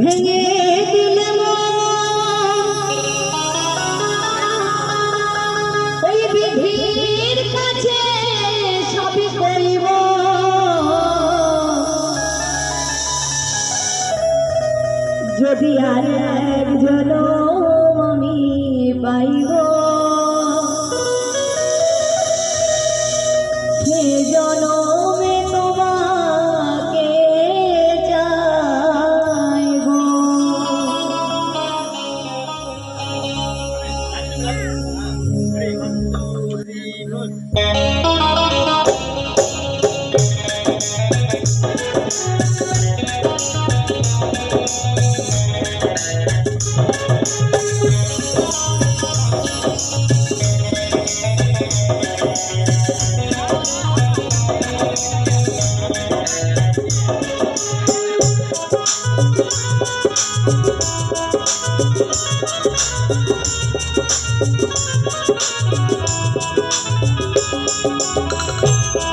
ভেঙে দিলে ওই বিধির কাছে সবই করিব। যদি আর একজন Thank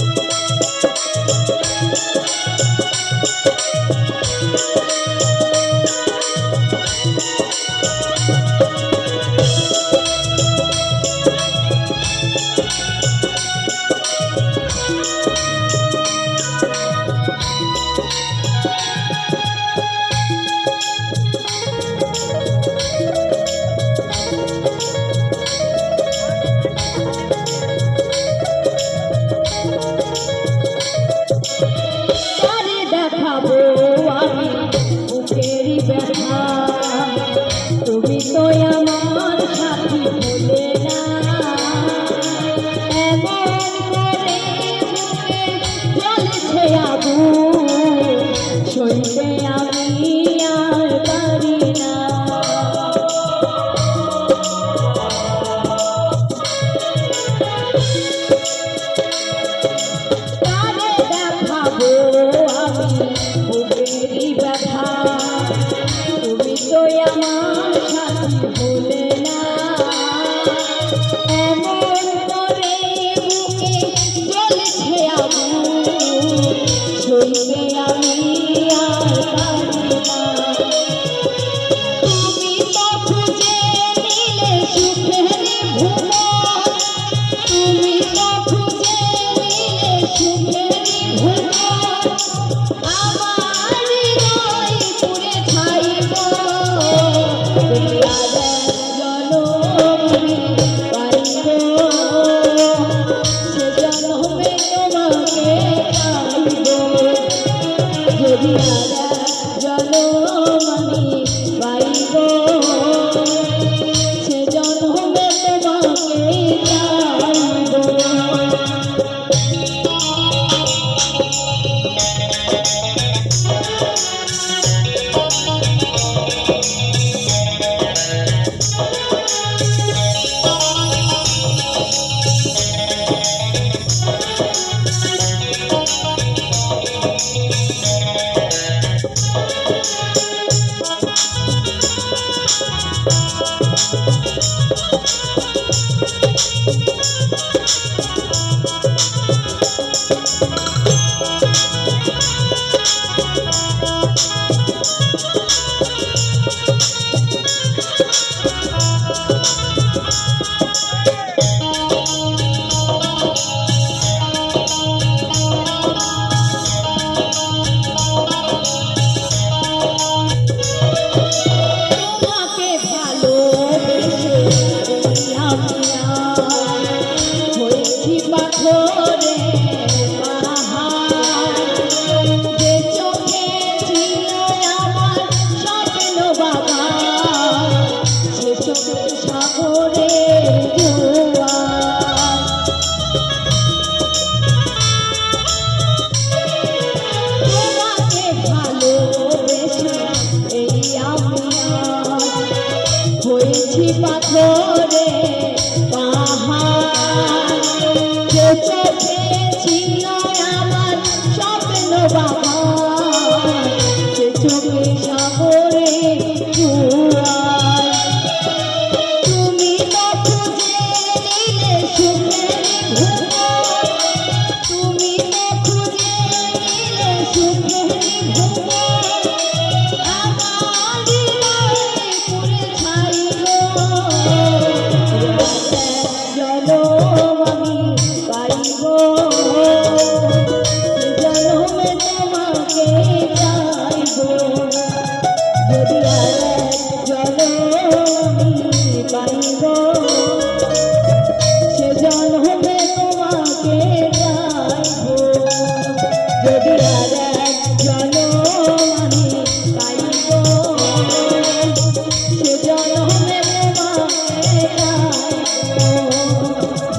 you.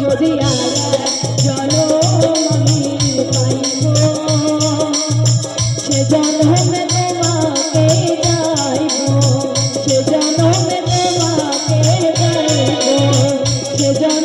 যদি আর চলো সে জন্মে তোমাকে যাইব সে জন্মে তোমাকে যাইব সে জন্ম